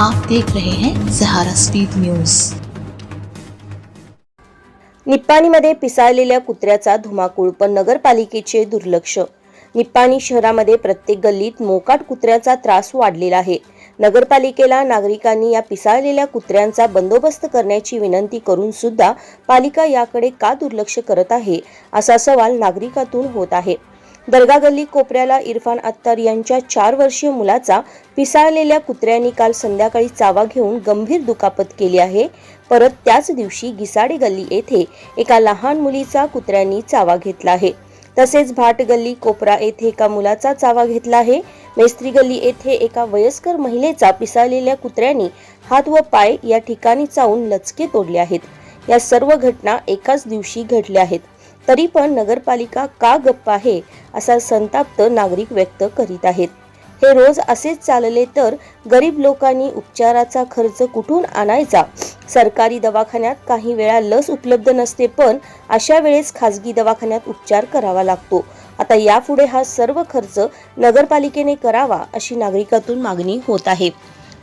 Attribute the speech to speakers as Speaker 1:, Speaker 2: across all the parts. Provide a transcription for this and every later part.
Speaker 1: आप देख रहे हैं सहारा स्पीड न्यूज
Speaker 2: निप्पाणीमध्ये पिसाळलेल्या कुत्र्याचा धुमाकूळ पण नगरपालिकेचे दुर्लक्ष. निप्पाणी शहरामध्ये प्रत्येक गल्लीत मोकाट कुत्र्याचा त्रास वाढलेला आहे. नगरपालिकेला नागरिकांनी या पिसाळलेल्या कुत्र्यांचा बंदोबस्त करण्याची विनंती करून सुद्धा पालिका याकडे का दुर्लक्ष करत आहे असा सवाल नागरिकातून होत आहे. दर्गा गल्ली कोपऱ्याला इरफान अत्तर यांच्या चार वर्षीय मुलाचा पिसाळलेल्या कुत्र्यांनी काल संध्याकाळी चावा घेऊन गंभीर दुखापत केली आहे. परत त्याच दिवशी गिसाडे गल्ली येथे एका लहान मुलीचा कुत्र्यांनी चावा घेतला आहे. तसेच भाट गल्ली कोपरा येथे एका मुलाचा चावा घेतला आहे. मेस्त्री गल्ली येथे एका वयस्कर महिलेचा पिसाळलेल्या कुत्र्यांनी हात व पाय या ठिकाणी चावून लचके तोडले आहेत. या सर्व घटना एकाच दिवशी घडल्या आहेत. तरी पण नगरपालिका का गप्प आहे असा संताप्त नागरिक व्यक्त करीत आहेत. हे रोज असेच चालले तर गरीब लोकांनी उपचाराचा खर्च कुठून आणायचा? सरकारी दवाखान्यात काही वेळा लस उपलब्ध नसते पण अशा वेळेस खासगी दवाखान्यात उपचार करावा लागतो. आता यापुढे हा सर्व खर्च नगरपालिकेने करावा अशी नागरिकातून मागणी होत आहे.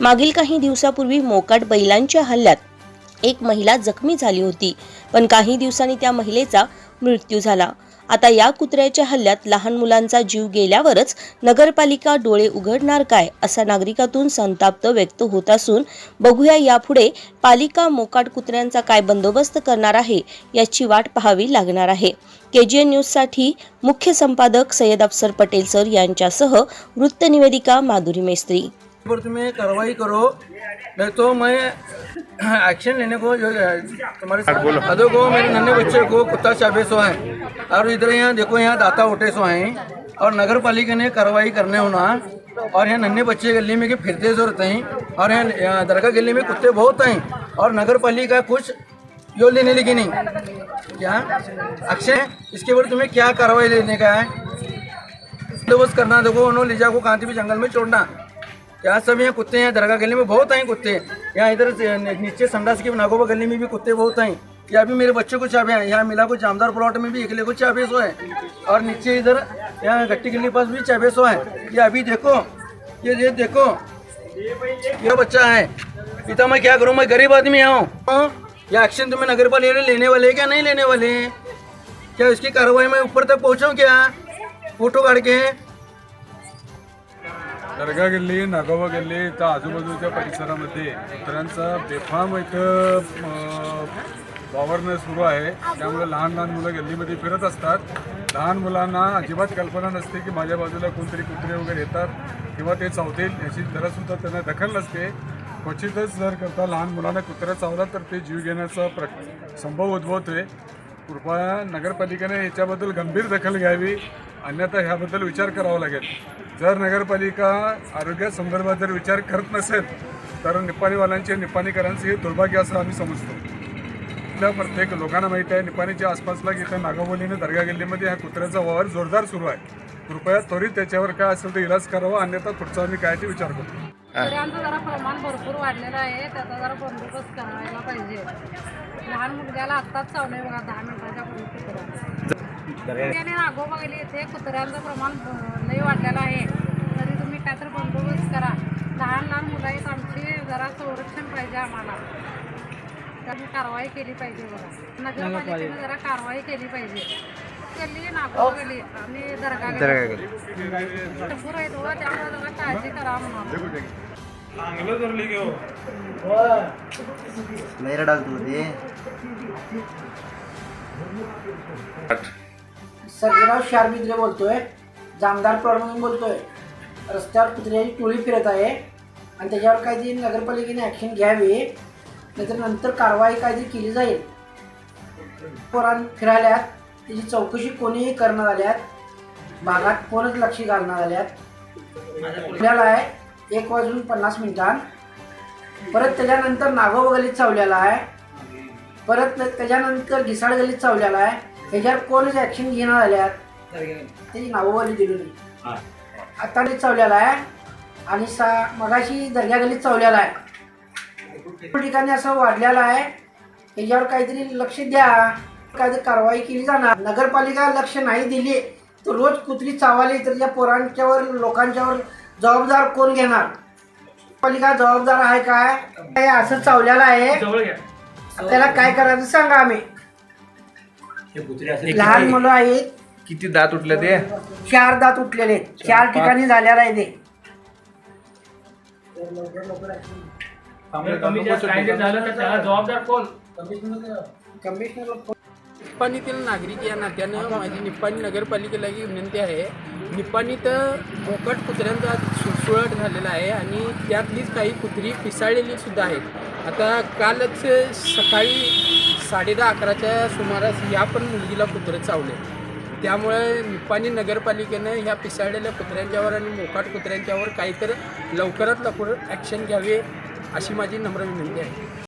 Speaker 2: मागील काही दिवसापूर्वी मोकाट बैलांच्या हल्ल्यात एक महिला जखमी झाली होती. पण काही दिवसांनी त्या महिलेचा मृत्यू झाला. आता या कुत्र्याच्या हल्ल्यात लहान मुलांचा जीव गेल्यावरच नगरपालिका डोळे उघडणार काय असा नागरिकातून संताप्त व्यक्त होत असून बघूया यापुढे पालिका मोकाट कुत्र्यांचा काय बंदोबस्त करणार आहे याची वाट पाहावी लागणार आहे. के जी एन न्यूजसाठी मुख्य संपादक सय्यद अफसर पटेल सर यांच्यासह वृत्तनिवेदिका माधुरी मेस्त्री.
Speaker 3: पर तुम्हें कार्रवाई करो नहीं तो मैं एक्शन लेने को जो तुम्हारे अदो को मेरे नन्हे बच्चे को कुत्ता चाबे सो है। और इधर यहाँ देखो यहाँ दाता उठे सो हैं। और नगर पालिका ने कार्रवाई करने होना। और यहाँ नन्हे बच्चे गली में के फिरते सो रहते हैं। और यहाँ दरगाह गली में कुत्ते बहुत हैं। और नगर पालिका कुछ यो लेने लगी नहीं। क्या? अक्षय इसके ऊपर तुम्हें क्या कार्रवाई लेने का है? बंदोबस्त करना देखो उन्होंने लिजा को कहाँ भी जंगल में छोड़ना। यहाँ सब यहाँ कुत्ते हैं, दरगाह गली में बहुत हैं कुत्ते। यहाँ इधर नीचे संडास की नागोबा गली में भी कुत्ते बहुत आए। यहाँ भी मेरे बच्चे को चाबे हैं, यहाँ मिला को जामदार प्लॉट में भी अकेले को चाबे सो है। और नीचे इधर, यहाँ गट्टी गली पास भी चाबे सो है। ये अभी देखो, ये ये देखो। ये बच्चा है। पिता, मैं क्या करूँ? मैं गरीब आदमी हाँ? ये एक्शन तुम्हें नगर पालिका लेने वाले क्या? नहीं लेने वाले क्या इसकी कार्रवाई में ऊपर तक पहुँचाऊँ क्या? फ़ोटो काट के।
Speaker 4: दर्गा गल्ली नागोबा गल्ली तर आजूबाजूच्या परिसरामध्ये कुत्र्यांचा बेफाम इथं वावरणं सुरू आहे. त्यामुळे लहान लहान मुलं गल्लीमध्ये फिरत असतात. लहान मुलांना अजिबात कल्पना नसते की माझ्या बाजूला कोणतरी कुत्रे वगैरे येतात किंवा ते चावतील. याची जरासुद्धा त्यांना दखल नसते. क्वचितच जर करता लहान मुलांना कुत्रा चावला तर ते जीव घेण्याचा प्र संभव उद्भवतोय. कृपया नगरपालिकेने याच्याबद्दल गंभीर दखल घ्यावी. अन्यथा ह्याबद्दल विचार करावा लागेल. जर नगरपालिका आरोग्यासंदर्भात जर विचार करत नसेल तर निपाणीवाल्यांचे निपाणीकरांचे हे दुर्भाग्य असं आम्ही समजतो. इथल्या प्रत्येक लोकांना माहीत आहे निपाणीच्या आसपासला इथं नागावलीने दर्गा गल्लीमध्ये ह्या कुत्र्याचा वावर जोरदार सुरू आहे. कृपया त्वरित त्याच्यावर काय असेल ते इलाज करावा अन्यथा पुढचा आम्ही काय ते विचार करतो.
Speaker 5: कुत्र्यांचं जरा प्रमाण भरपूर वाढलेलं आहे. त्याचा जरा बंदोबस्त करायला पाहिजे. लहान मुलग्याला आत्ताच चावलंय बघा दहा मिनिटाच्या पूर्वी कुत्रा. त्याने आगोबा गेली येथे कुत्र्यांचं प्रमाण लई वाढलेलं आहे. तरी तुम्ही काय तर बंदोबस्त करा. लहान लहान मुलं आहेत आमची जरा संरक्षण पाहिजे आम्हाला. त्याची कारवाई केली पाहिजे बघा. नगरपालिकेने जरा कारवाई केली पाहिजे. गल्ली नागोबा गल्ली आणि दर्गा गल्ली भरपूर आहेत त्यामुळे जरा काळजी करा म्हणून.
Speaker 6: मेरा डाल तू दे
Speaker 7: सर्जेराव शारमित्रे बोलतोय जामदार प्रॉब्लेम बोलतोय. रस्त्यावर कुत्र्याची टोळी फिरत आहे. आणि त्याच्यावर काहीतरी नगरपालिकेने ॲक्शन घ्यावी. नाहीतर नंतर कारवाई काहीतरी केली जाईल. पोरां फिरायल्यात त्याची चौकशी कोणीही करण्यात आल्यात भागात कोणच लक्ष घालण्यात आल्यात. पुण्याला आहे एक वाजून पन्नास मिनिटां परत त्याच्यानंतर नागोबा गलीत चावलेला आहे. परत त्याच्यानंतर घिसाड गलीत चावलेला आहे. ह्याच्यावर कोणच ॲक्शन घेणार आल्यात? त्याची नाववाली दिली नाही आता गलीत चावलेला आहे. आणि सा मगाशी दर्ग्या गलीत चावलेला आहे. ठिकाणी असं वाढलेलं आहे. ह्याच्यावर काहीतरी लक्ष द्या. काहीतरी कारवाई केली जाणार. नगरपालिका लक्ष नाही दिली तर रोज कुत्री चावाली तर या पोरांच्यावर लोकांच्यावर जबाबदार कोण घेणार? पालिका जबाबदार आहे काय? हे असं चावलेलं आहे. त्याला काय करायचं सांगा आम्ही. लहान मुलं आहेत.
Speaker 6: किती दात उठले ते?
Speaker 7: चार दात उठलेले आहेत. चार ठिकाणी झालेलं आहे ते.
Speaker 8: कमी जास्त काही जर झालं तर त्याला जबाबदार कोण?
Speaker 7: कमिशनर
Speaker 9: निप्पाणीतील नागरिक या नात्यानं माझी निप्पाणी नगरपालिकेला ही विनंती आहे. निप्पाणीत मोकट कुत्र्यांचा सुळसुळट झालेला आहे आणि त्यातलीच काही कुत्री पिसाळलेली सुद्धा आहेत. आता कालच सकाळी साडेदहा अकराच्या सुमारास या पण मुलगीला कुत्रं चावले. त्यामुळे निपाणी नगरपालिकेनं ह्या पिसाळलेल्या कुत्र्यांच्यावर आणि मोकाट कुत्र्यांच्यावर काहीतरी लवकरात लवकर ॲक्शन घ्यावे अशी माझी नम्र विनंती आहे.